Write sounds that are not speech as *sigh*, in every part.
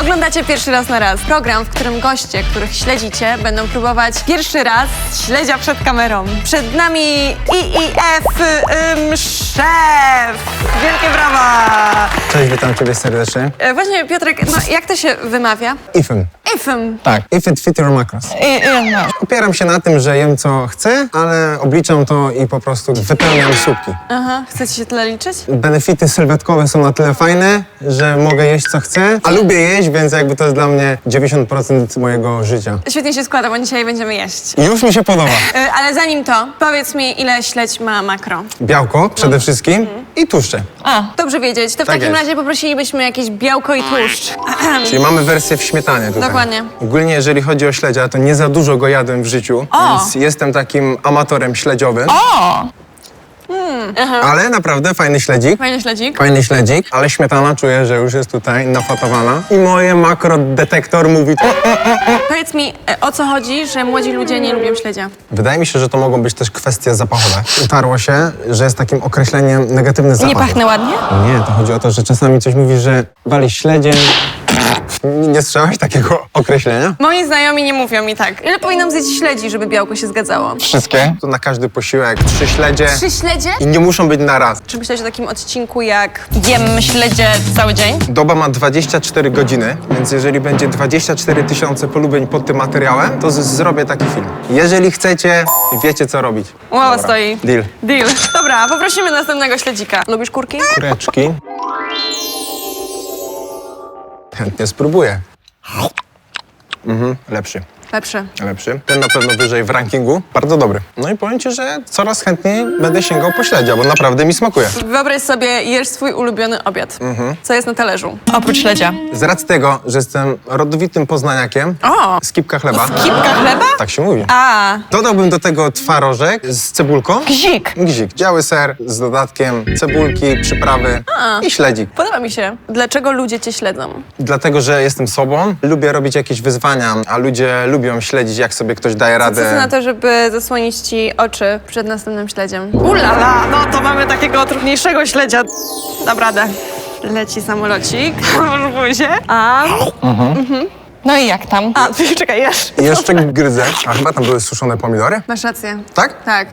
Oglądacie pierwszy raz na raz program, w którym goście, których śledzicie, będą próbować pierwszy raz śledzia przed kamerą. Przed nami IIF ym, szef! Wielkie brawa! Cześć, witam Ciebie serdecznie. E, Właśnie Piotrek, no jak to się wymawia? IFM. IFM. Tak, if it fit your macros. I, no. Opieram się na tym, że jem co chcę, ale obliczam to i po prostu wypełniam słupki. Aha, chcecie się tyle liczyć? Benefity sylwetkowe są na tyle fajne, że mogę jeść co chcę, a lubię jeść, więc jakby to jest dla mnie 90% mojego życia. Świetnie się składa, bo dzisiaj będziemy jeść. Już mi się podoba. *laughs* E, Ale zanim to, powiedz mi, ile śledź ma makro? Białko przede wszystkim i tłuszcze. Dobrze wiedzieć. To w Tak takim jest. razie poprosilibyśmy jakieś białko i tłuszcz. *clears throat* Czyli mamy wersję w śmietanie tutaj. Dokładnie. Ogólnie jeżeli chodzi o śledzia, to nie za dużo go jadłem w życiu, O! więc jestem takim amatorem śledziowym. Aha. Ale naprawdę fajny śledzik. Fajny śledzik. Fajny śledzik, ale śmietana czuję, że już jest tutaj nafatowana. I moje makrodetektor mówi... Powiedz mi, e, o co chodzi, że młodzi ludzie nie lubią śledzia? Wydaje mi się, że to mogą być też kwestie zapachowe. Utarło się, że jest takim określeniem negatywny zapach. Nie pachnę ładnie? Nie, to chodzi o to, że czasami coś mówi, że wali śledziem. Nie- słyszałaś takiego określenia? Moi znajomi nie mówią mi tak. Ile powinnam zjeść śledzi, żeby białko się zgadzało? Wszystkie? To na każdy posiłek trzy śledzie Trzy śledzie? i nie muszą być na raz. Czy myślałeś o takim odcinku jak jem śledzie cały dzień? Doba ma 24 godziny, więc jeżeli będzie 24 tysiące polubień pod tym materiałem, to z- zrobię taki film. Jeżeli chcecie, wiecie co robić. Ława stoi. Deal. Deal. Dobra, poprosimy następnego śledzika. Lubisz kurki? Kureczki. Chętnie spróbuję. Mhm, lepszy. Lepszy. Lepszy. Ten na pewno wyżej w rankingu. Bardzo dobry. No i powiem ci, że coraz chętniej będę sięgał po śledzia, bo naprawdę mi smakuje. Wyobraź sobie, jesz swój ulubiony obiad. Mhm. Co jest na talerzu? Oprócz śledzia. Z racji tego, że jestem rodowitym poznaniakiem, O! skipka chleba. Kipka chleba? Tak się mówi. A, Dodałbym do tego twarożek z cebulką. gzik. Gzik, działy ser z dodatkiem cebulki, przyprawy i śledzik. Podoba mi się. Dlaczego ludzie cię śledzą? Dlatego, że jestem sobą, lubię robić jakieś wyzwania, a ludzie lubią śledzić, jak sobie ktoś daje Co ty na to, żeby zasłonić ci oczy przed następnym śledziem? Ulala, no to mamy takiego trudniejszego śledzia. Dam radę. Leci samolocik, *laughs* rozbój się. A, No i jak tam? a, *laughs* czekaj, jesz. I jeszcze gryzę. A chyba tam były suszone pomidory? Masz rację. Tak? Tak.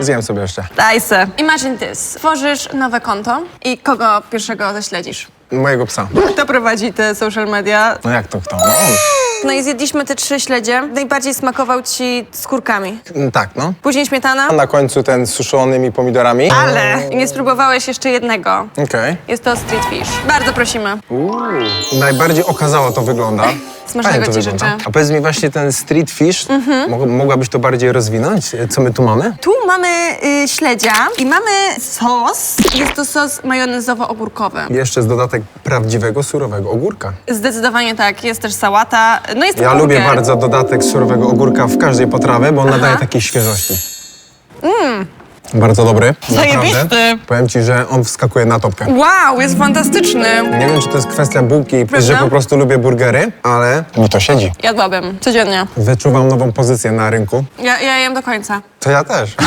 Zjem sobie jeszcze. Daj se. Imagine this. Tworzysz nowe konto i kogo pierwszego ześledzisz? Mojego psa. Kto prowadzi te social media? No jak to kto? No on. No i zjedliśmy te trzy śledzie. Najbardziej smakował ci z kurkami. Mm, Tak, no. Później śmietana. A na końcu ten z suszonymi pomidorami. Ale nie spróbowałeś jeszcze jednego. Okej. Jest to street fish. Bardzo prosimy. Najbardziej okazało to wygląda. Smacznego Fajnie to ci wygląda. życzę. Mhm. A powiedz mi właśnie ten street fish, Mog- mogłabyś to bardziej rozwinąć? Co my tu mamy? Tu mamy y, śledzia i mamy sos. Jest to sos majonezowo-ogórkowy. Jeszcze z dodatek prawdziwego, surowego ogórka. Zdecydowanie tak. Jest też sałata. No jest Ja burger. lubię bardzo dodatek surowego ogórka w każdej potrawie, bo on nadaje takiej świeżości. Bardzo dobry. Zajebisty. naprawdę. Powiem ci, że on wskakuje na topkę. Wow, jest fantastyczny. Nie wiem, czy to jest kwestia bułki, Prawda? że po prostu lubię burgery, ale mi to siedzi. Jadłabym. Codziennie. Wyczuwam nową pozycję na rynku. Ja, ja jem do końca. To ja też. *laughs*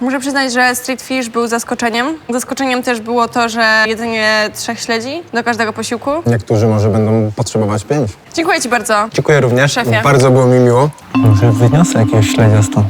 Muszę przyznać, że street fish był zaskoczeniem. Zaskoczeniem też było to, że jedzenie trzech śledzi do każdego posiłku. Niektórzy może będą potrzebować pięć. Dziękuję ci bardzo. Dziękuję również. Szefie. Bardzo było mi miło. Może wyniosę jakiegoś śledzia stąd.